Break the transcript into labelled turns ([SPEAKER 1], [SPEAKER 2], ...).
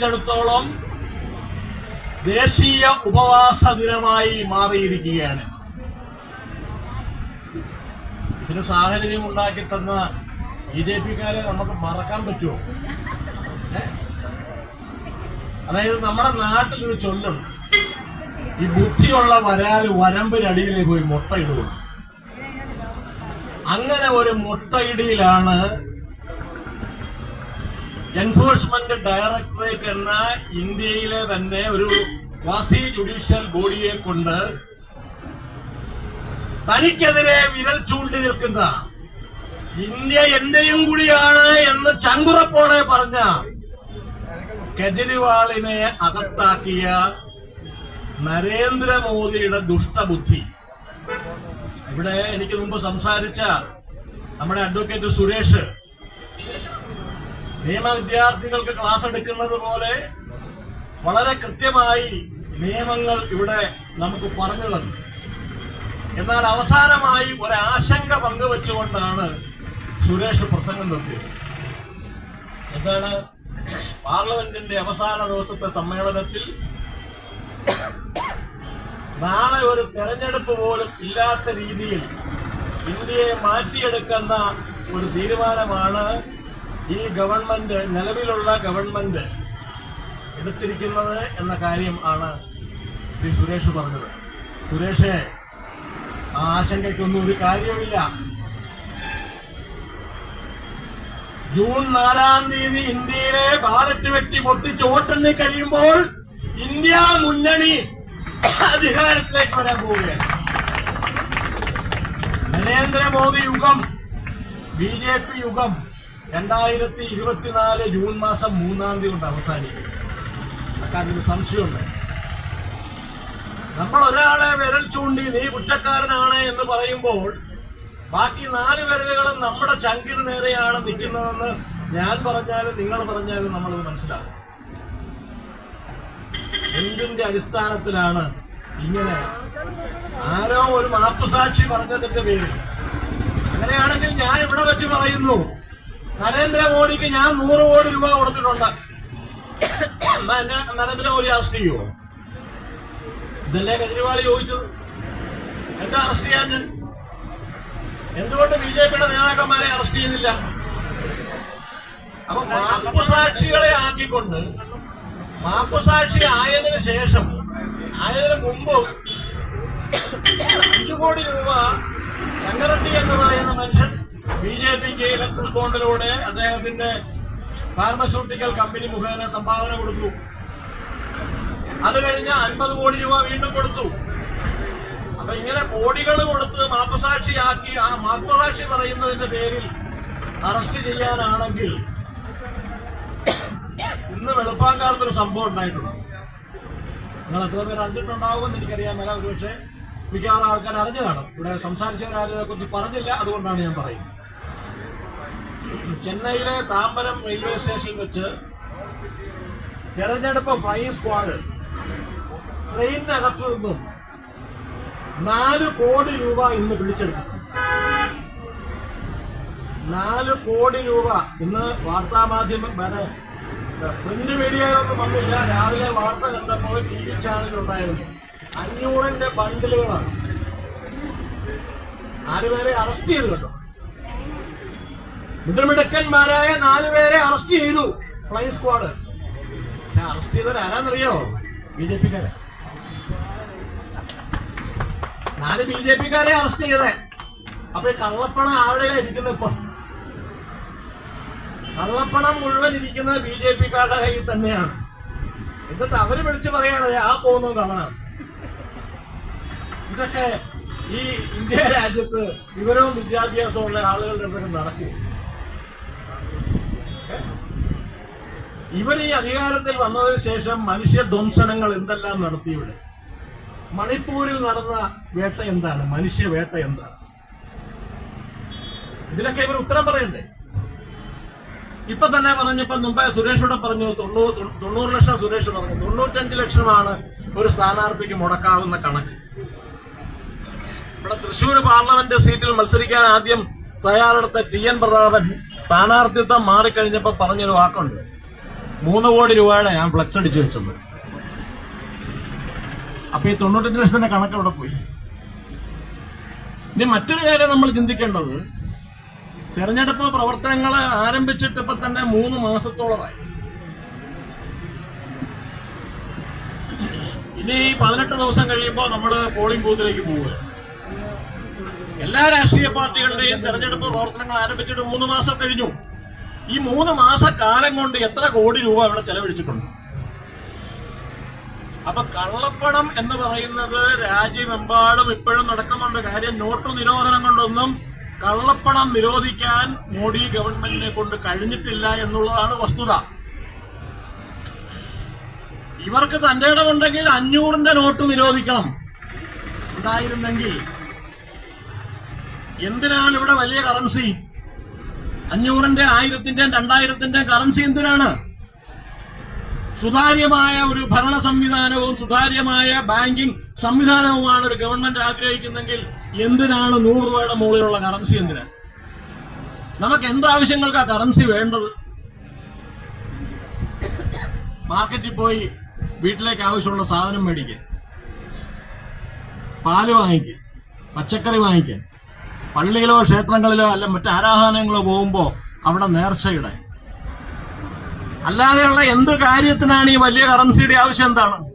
[SPEAKER 1] സംബന്ധിച്ചിടത്തോളം ദേശീയ ഉപവാസ ദിനമായി മാറിയിരിക്കുകയാണ്. ഇതിന് സാഹചര്യം ഉണ്ടാക്കി തന്ന ബി ജെ പിക്കാരെ നമുക്ക് മറക്കാൻ പറ്റുമോ? അതായത് നമ്മുടെ നാട്ടിൽ ഒരു ചൊല്ലുണ്ട് ഈ ബുദ്ധിയുള്ള വരാൽ വരമ്പിനടിയിലേക്ക് പോയി മുട്ടയിടുക അങ്ങനെ ഒരു മുട്ടയിടിയിലാണ് എൻഫോഴ്സ്മെന്റ് ഡയറക്ടറേറ്റ് എന്ന ഇന്ത്യയിലെ തന്നെ ഒരു ക്വാസി ജുഡീഷ്യൽ ബോഡിയെ കൊണ്ട് തനിക്കെതിരെ വിരൽ ചൂണ്ടി നിൽക്കുന്ന ഇന്ത്യ എന്റെയും കൂടിയാണ് എന്ന് ചങ്കുറപ്പോടെ പറഞ്ഞ കെജ്രിവാളിനെ അകത്താക്കിയ നരേന്ദ്രമോദിയുടെ ദുഷ്ടബുദ്ധി. ഇവിടെ എനിക്ക് മുമ്പ് സംസാരിച്ച നമ്മുടെ അഡ്വക്കേറ്റ് സുരേഷ് നിയമ വിദ്യാർത്ഥികൾക്ക് ക്ലാസ് എടുക്കുന്നത് പോലെ വളരെ കൃത്യമായി നിയമങ്ങൾ ഇവിടെ നമുക്ക് പറഞ്ഞു തന്നു എന്നാൽ അവസാനമായി ഒരാശങ്ക പങ്കുവെച്ചുകൊണ്ടാണ് സുരേഷ് പ്രസംഗം നിർത്തിയത്. എന്താണ്? പാർലമെന്റിന്റെ അവസാന ദിവസത്തെ സമ്മേളനത്തിൽ നാളെ ഒരു തെരഞ്ഞെടുപ്പ് പോലും ഇല്ലാത്ത രീതിയിൽ ഇന്ത്യയെ മാറ്റിയെടുക്കുന്ന ഒരു തീരുമാനമാണ് ഈ ഗവൺമെന്റ് നിലവിലുള്ള ഗവൺമെന്റ് എടുത്തിരിക്കുന്നത് എന്ന കാര്യം ആണ് ശ്രീ സുരേഷ് പറഞ്ഞത്. സുരേഷ് ആ ആശങ്കയ്ക്കൊന്നും ഒരു കാര്യവുമില്ല. ജൂൺ നാലാം തീയതി ഇന്ത്യയിലെ ബാലറ്റ് വെട്ടി പൊട്ടിച്ച് ഓട്ടെന്ന് കഴിയുമ്പോൾ ഇന്ത്യ മുന്നണി അധികാരത്തിലേക്ക് വരാൻ പോവുകയാണ്. നരേന്ദ്രമോദി യുഗം ബി ജെ പി യുഗം രണ്ടായിരത്തി ഇരുപത്തിനാല് ജൂൺ മാസം മൂന്നാം തീയതി കൊണ്ട് അവസാനിക്കും അക്കാര്യത്തിൽ സംശയമുണ്ട്. നമ്മൾ ഒരാളെ വിരൽ ചൂണ്ടി നീ കുറ്റക്കാരനാണ് എന്ന് പറയുമ്പോൾ ബാക്കി നാല് വിരലുകളും നമ്മുടെ ചങ്കിന് നേരെയാണ് നിൽക്കുന്നതെന്ന് ഞാൻ പറഞ്ഞാലും നിങ്ങൾ പറഞ്ഞാലും നമ്മളത് മനസ്സിലാക്കും. എന്തിന്റെ അടിസ്ഥാനത്തിലാണ് ഇങ്ങനെ ആരോ ഒരു മാപ്പുസാക്ഷി പറഞ്ഞതിന്റെ പേരിൽ? അങ്ങനെയാണെങ്കിൽ ഞാൻ ഇവിടെ വെച്ച് പറയുന്നു നരേന്ദ്രമോദിക്ക് ഞാൻ നൂറ് കോടി രൂപ കൊടുത്തിട്ടുണ്ട്. നരേന്ദ്രമോദി അറസ്റ്റ് ചെയ്യുമോ ഇതല്ലേ കെജ്രിവാൾ ചോദിച്ചത്. എന്താ അറസ്റ്റ് ചെയ്യാൻ എന്തുകൊണ്ട് ബി ജെ പിയുടെ നേതാക്കന്മാരെ അറസ്റ്റ് ചെയ്യുന്നില്ല? അപ്പൊ മാപ്പുസാക്ഷികളെ ആക്കിക്കൊണ്ട് മാപ്പുസാക്ഷി ആയതിനു ശേഷം ആയതിനു മുമ്പും അഞ്ചു കോടി രൂപ രംഗരട്ടി എന്ന് പറയുന്ന മനുഷ്യൻ ജെ പിക്ക് അദ്ദേഹത്തിന്റെ ഫാർമസ്യൂട്ടിക്കൽ കമ്പനി മുഖേന സംഭാവന കൊടുത്തു. അത് കഴിഞ്ഞ അൻപത് കോടി രൂപ വീണ്ടും കൊടുത്തു. അപ്പൊ ഇങ്ങനെ കോടികൾ കൊടുത്ത് മാപ്പസാക്ഷിയാക്കി ആ മാപ്പസാക്ഷി പറയുന്നതിന്റെ പേരിൽ അറസ്റ്റ് ചെയ്യാനാണെങ്കിൽ ഇന്ന് വെളുപ്പാങ്കാലത്ത് ഒരു സംഭവം ഉണ്ടായിട്ടുണ്ട്. നിങ്ങൾ എത്ര പേര് അറിഞ്ഞിട്ടുണ്ടാവുമെന്ന് എനിക്കറിയാൻ മേല. ഒരുപക്ഷെ മിക്കവാറും ആൾക്കാർ അറിഞ്ഞു കാണും ഇവിടെ സംസാരിച്ചവരാരെ കുറിച്ച് പറഞ്ഞില്ല. അതുകൊണ്ടാണ് ഞാൻ പറയുന്നത്. ചെന്നൈയിലെ താമ്പരം റെയിൽവേ സ്റ്റേഷനിൽ വെച്ച് തെരഞ്ഞെടുപ്പ് ഫ്ലൈ സ്ക്വാഡ് ട്രെയിനിനകത്തു നിന്നും നാല് കോടി രൂപ ഇന്ന് പിടിച്ചെടുത്തു നാല് കോടി രൂപ ഇന്ന് വാർത്താ മാധ്യമം വരെ പ്രിന്റ് മീഡിയയിലൊന്നും വന്നില്ല. രാവിലെ വാർത്ത കണ്ടപ്പോൾ ടി വി ചാനലുണ്ടായിരുന്നു അഞ്ഞൂറിന്റെ ബണ്ടിലുകളാണ് ആരുപേരെ അറസ്റ്റ് ചെയ്തു കേട്ടോ? മിടുമിടുക്കന്മാരായ നാലുപേരെ അറസ്റ്റ് ചെയ്തു. ഫ്ലൈ സ്ക്വാഡ് അറസ്റ്റ് ചെയ്തവർ ആരാന്നറിയോ? ബി ജെ പിക്കാരെ. നാല് ബി ജെ പിക്കാരെ അറസ്റ്റ് ചെയ്തേ. അപ്പൊ കള്ളപ്പണം ആരുടെ ഇരിക്കുന്നത് ഇപ്പൊ? കള്ളപ്പണം മുഴുവൻ ഇരിക്കുന്നത് ബി ജെ പിക്കാരുടെ കയ്യിൽ തന്നെയാണ്. എന്നിട്ട് അവർ വിളിച്ചു പറയണത് ആ പോകുന്നത് കള്ളനാണ് ഇതൊക്കെ ഈ ഇന്ത്യ രാജ്യത്ത് വിവരവും വിദ്യാഭ്യാസവും ഉള്ള ആളുകളുടെ അടുത്തൊക്കെ നടക്കും. ഇവർ ഈ അധികാരത്തിൽ വന്നതിന് ശേഷം മനുഷ്യ മനുഷ്യധ്വംസനങ്ങൾ എന്തെല്ലാം നടത്തി ഇവിടെ? മണിപ്പൂരിൽ നടന്ന വേട്ട എന്താണ്? മനുഷ്യ വേട്ട എന്താണ്? ഇതിലൊക്കെ ഇവർ ഉത്തരം പറയണ്ടേ? ഇപ്പൊ തന്നെ പറഞ്ഞപ്പോ മുമ്പേ സുരേഷോടെ പറഞ്ഞു തൊണ്ണൂറ് തൊണ്ണൂറ് ലക്ഷം സുരേഷ് പറഞ്ഞു. തൊണ്ണൂറ്റഞ്ച് ലക്ഷമാണ് ഒരു സ്ഥാനാർത്ഥിക്ക് മുടക്കാവുന്ന കണക്ക്. ഇവിടെ തൃശ്ശൂർ പാർലമെന്റ് സീറ്റിൽ മത്സരിക്കാൻ ആദ്യം തയ്യാറെടുത്ത ടി എൻ പ്രതാപൻ സ്ഥാനാർത്ഥിത്വം മാറിക്കഴിഞ്ഞപ്പോ പറഞ്ഞൊരു വാക്കുണ്ട്. മൂന്ന് കോടി രൂപയുടെ ഞാൻ ഫ്ലക്സ് അടിച്ചു വെച്ചത്. അപ്പൊ ഈ തൊണ്ണൂറ്റഞ്ച് ലക്ഷത്തിന്റെ കണക്ക് അവിടെ പോയി? ഇനി മറ്റൊരു കാര്യം നമ്മൾ ചിന്തിക്കേണ്ടത് തെരഞ്ഞെടുപ്പ് പ്രവർത്തനങ്ങൾ ആരംഭിച്ചിട്ട് ഇപ്പൊ തന്നെ മൂന്ന് മാസത്തോളമായി. ഇനി പതിനെട്ട് ദിവസം കഴിയുമ്പോൾ നമ്മൾ പോളിംഗ് ബൂത്തിലേക്ക് പോവുക. എല്ലാ രാഷ്ട്രീയ പാർട്ടികളുടെയും തെരഞ്ഞെടുപ്പ് പ്രവർത്തനങ്ങൾ ആരംഭിച്ചിട്ട് മൂന്ന് മാസം കഴിഞ്ഞു. ഈ മൂന്ന് മാസക്കാലം കൊണ്ട് എത്ര കോടി രൂപ ഇവിടെ ചെലവഴിച്ചിട്ടുണ്ട്? അപ്പൊ കള്ളപ്പണം എന്ന് പറയുന്നത് രാജ്യമെമ്പാടും ഇപ്പോഴും നടക്കുന്നുണ്ട്. കാര്യം നോട്ട് നിരോധനം കൊണ്ടൊന്നും കള്ളപ്പണം നിരോധിക്കാൻ മോഡി ഗവൺമെന്റിനെ കൊണ്ട് കഴിഞ്ഞിട്ടില്ല എന്നുള്ളതാണ് വസ്തുത. ഇവർക്ക് തന്റെ ഇടമുണ്ടെങ്കിൽ അഞ്ഞൂറിന്റെ നോട്ട് നിരോധിക്കണം ഉണ്ടായിരുന്നെങ്കിൽ. എന്തിനാണ് ഇവിടെ വലിയ കറൻസി അഞ്ഞൂറിന്റെ ആയിരത്തിന്റെ രണ്ടായിരത്തിന്റെ കറൻസി എന്തിനാണ്? സുതാര്യമായ ഒരു ഭരണ സംവിധാനവും സുതാര്യമായ ബാങ്കിങ് സംവിധാനവുമാണ് ഒരു ഗവൺമെന്റ് ആഗ്രഹിക്കുന്നെങ്കിൽ എന്തിനാണ് നൂറ് രൂപയുടെ മുകളിലുള്ള കറൻസി എന്തിനാണ് നമുക്ക് എന്ത് ആവശ്യങ്ങൾക്കാ കറൻസി വേണ്ടത്? മാർക്കറ്റിൽ പോയി വീട്ടിലേക്ക് ആവശ്യമുള്ള സാധനം മേടിക്കുക പാൽ വാങ്ങിക്കുക പച്ചക്കറി വാങ്ങിക്കുക പള്ളിയിലോ ക്ഷേത്രങ്ങളിലോ അല്ല മറ്റു ആരാധനങ്ങളോ പോകുമ്പോ അവിടെ നേർച്ചയുടെ. അല്ലാതെയുള്ള എന്ത് കാര്യത്തിനാണ് ഈ വലിയ കറൻസിയുടെ ആവശ്യം എന്താണ്?